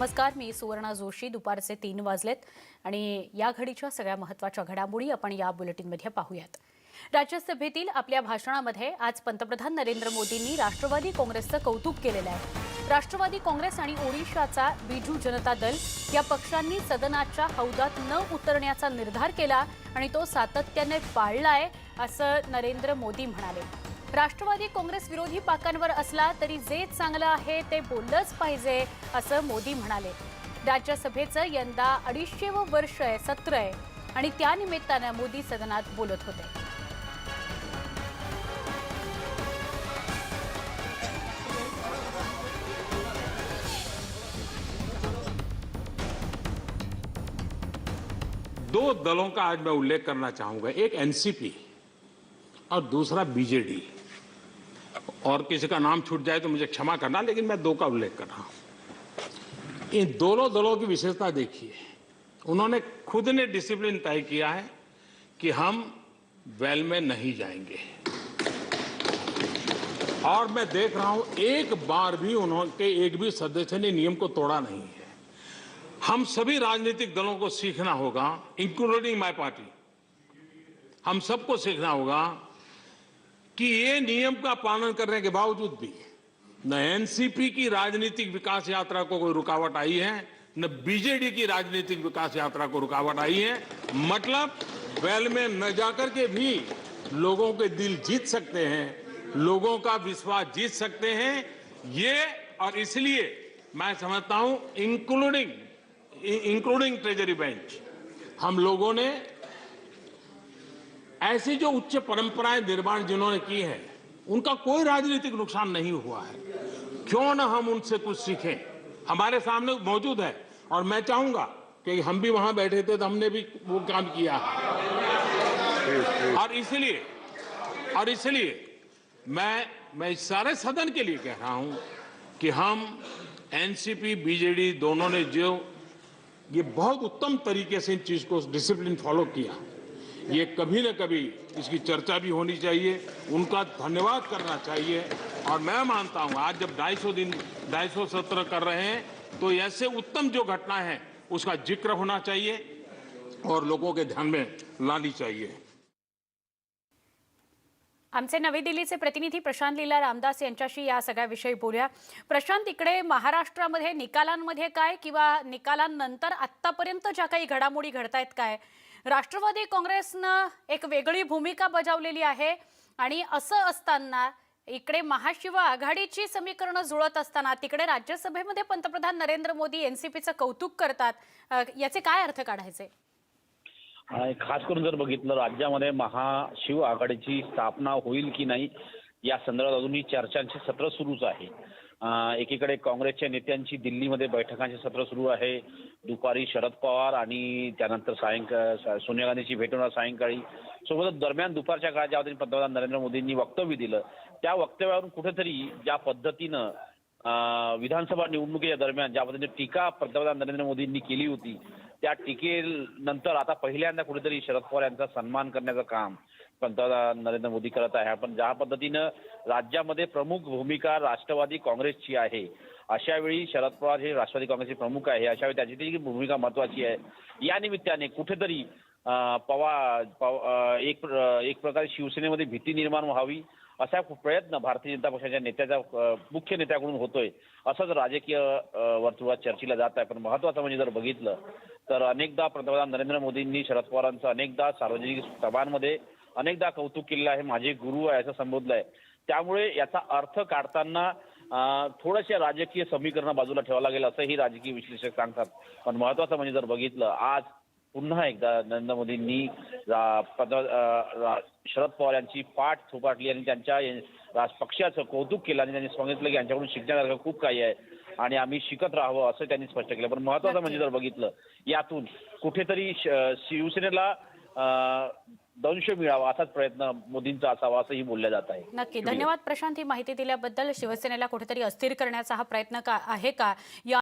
नमस्कार मी सुवर्णा जोशी. दुपारचे तीन वाजलेत आणि या घडीच्या सगळ्या महत्त्वाच्या घडामोडी आपण या बुलेटिनमध्ये पाहूयात. राज्यसभेतील आपल्या भाषणामध्ये आज पंतप्रधान नरेंद्र मोदींनी राष्ट्रवादी काँग्रेसचं कौतुक केलेलं आहे. राष्ट्रवादी काँग्रेस आणि ओडिशाचा बिजू जनता दल या पक्षांनी सदनाच्या हौदात न उतरण्याचा निर्धार केला आणि तो सातत्याने पाळलाय असं नरेंद्र मोदी म्हणाले. राष्ट्रवादी काँग्रेस विरोधी पाकांवर असला तरी जे चांगलं आहे ते बोललंच पाहिजे असं मोदी म्हणाले. राज्यसभेचं यंदा अडीचशेवं वर्ष आहे सत्र आहे. आणि त्यानिमित्तानं मोदी सदनात बोलत होते. दो दलों का आज मैं उल्लेख करना चाहूंगा एक एनसीपी और दूसरा बीजेडी और किसी का नाम छूट जाए तो मुझे क्षमा करना, लेकिन मैं दो का उल्लेख कर रहा हूँ। इन दोनों दलों की विशेषता देखिए। उन्होंने खुद ने डिसिप्लिन तय किया है कि हम वेल में नहीं जाएँगे। और मैं देख रहा हूँ, एक बार भी उन्होंने एक भी सदस्य ने नियम को तोड़ा नहीं है। हम सभी राजनीतिक दलों को सीखना होगा इंक्लूडिंग माय पार्टी हम सबको सीखना होगा कि ये नियम का पालन करने के बावजूद भी न एनसीपी की राजनीतिक विकास यात्रा को कोई रुकावट आई है, न बीजेडी की राजनीतिक विकास यात्रा को रुकावट आई है। मतलब वेल में न जाकर के भी लोगों के दिल जीत सकते हैं, लोगों का विश्वास जीत सकते हैं। ये और इसलिए मैं समझता हूँ इंक्लूडिंग इंक्लूडिंग ट्रेजरी बेंच हम लोगों ने ऐसी जो उच्च परंपराएँ निर्माण जिन्होंने की है, उनका कोई राजनीतिक नुकसान नहीं हुआ है। क्यों न हम उनसे कुछ सीखें? हमारे सामने मौजूद है और मैं चाहूँगा कि हम भी वहाँ बैठे थे तो हमने भी वो काम किया। है और इसलिए और इसलिए मैं मैं सारे सदन के लिए कह रहा हूँ कि हम एनसीपी बीजेडी दोनों ने जो, ये बहुत उत्तम तरीके से इन चीज़ को डिसिप्लिन फॉलो किया। ये कभी न कभी इसकी चर्चा भी होनी चाहिए उनका धन्यवाद करना चाहिए। और मैं मानता हूँ आज जब 250 दिन 250 सत्र कर रहे हैं तो ऐसे उत्तम जो घटना है उसका ज़िक्र होना चाहिए और लोगों के ध्यान में लानी चाहिए। आमचे नवी दिल्लीचे प्रतिनिधी प्रशांत लीला रामदास यांच्याशी या सगळ्याविषयी बोलूया. प्रशांत इकडे महाराष्ट्रामध्ये निकालांमध्ये काय किंवा निकालांनंतर आत्तापर्यंत ज्या काही घडामोडी घडतायत काय? राष्ट्रवादी काँग्रेसनं एक वेगळी भूमिका बजावलेली आहे. आणि असं असताना इकडे महाशिव आघाडीची समीकरणं जुळत असताना तिकडे राज्यसभेमध्ये पंतप्रधान नरेंद्र मोदी एनसीपीचं कौतुक करतात. याचे काय अर्थ काढायचे? खास करून जर बघितलं राज्यामध्ये महाशिव आघाडीची स्थापना होईल की नाही या संदर्भात अजूनही चर्चांचे सत्र सुरूच आहे. एकीकडे काँग्रेसच्या नेत्यांची दिल्लीमध्ये बैठकांचे सत्र सुरू आहे. दुपारी शरद पवार आणि त्यानंतर सायंकाळ सोनिया गांधीची भेट होणार सायंकाळी. सोबतच दरम्यान दुपारच्या काळात ज्या पंतप्रधान नरेंद्र मोदींनी वक्तव्य दिलं. त्या वक्तव्यावरून कुठेतरी ज्या पद्धतीनं विधानसभा निवडणुकीच्या दरम्यान ज्या पद्धतीने टीका पंतप्रधान नरेंद्र मोदींनी केली होती त्या टीकेनंतर आता पहिल्यांदा कुठेतरी शरद पवार यांचा सन्मान करण्याचं काम पंतप्रधान नरेंद्र मोदी करत आहे. पण ज्या पद्धतीनं राज्यामध्ये प्रमुख भूमिका राष्ट्रवादी काँग्रेसची आहे अशा वेळी शरद पवार हे राष्ट्रवादी काँग्रेसचे प्रमुख आहे अशा वेळी त्याची भूमिका महत्वाची आहे. या निमित्ताने कुठेतरी पवा पवा एक एक प्रकारे शिवसेनेमध्ये भीती निर्माण व्हावी असा प्रयत्न भारतीय जनता पक्षाच्या नेत्याच्या मुख्य नेत्याकडून होतोय. असंच राजकीय वर्तुळात चर्चेला जात आहे. पण महत्वाचं म्हणजे जर बघितलं तर अनेकदा पंतप्रधान नरेंद्र मोदींनी शरद पवारांचं अनेकदा सार्वजनिक सभांमध्ये अनेकदा कौतुक केलेलं आहे. माझे गुरु आहे असं संबोधलं आहे. त्यामुळे याचा अर्थ काढताना थोडंशा राजकीय समीकरण बाजूला ठेवावं लागेल असंही राजकीय विश्लेषक सांगतात. पण महत्वाचं म्हणजे जर बघितलं आज पुन्हा एकदा नरेंद्र मोदींनी शरद पवार यांची पाठ थोपाटली आणि त्यांच्या राज पक्षाचं कौतुक केलं आणि त्यांनी सांगितलं की यांच्याकडून शिकण्यासारखं खूप काही आहे आणि आम्ही शिकत राहावं असं त्यांनी स्पष्ट केलं. पण महत्वाचं म्हणजे जर बघितलं यातून कुठेतरी शिवसेनेला दंश मिळावा असाच प्रयत्न मोदींचा असावा असंही बोललं जात आहे. नक्की. धन्यवाद प्रशांत ही माहिती दिल्याबद्दल शिवसेनेला कुठेतरी अस्थिर करण्याचा हा प्रयत्न का आहे का? या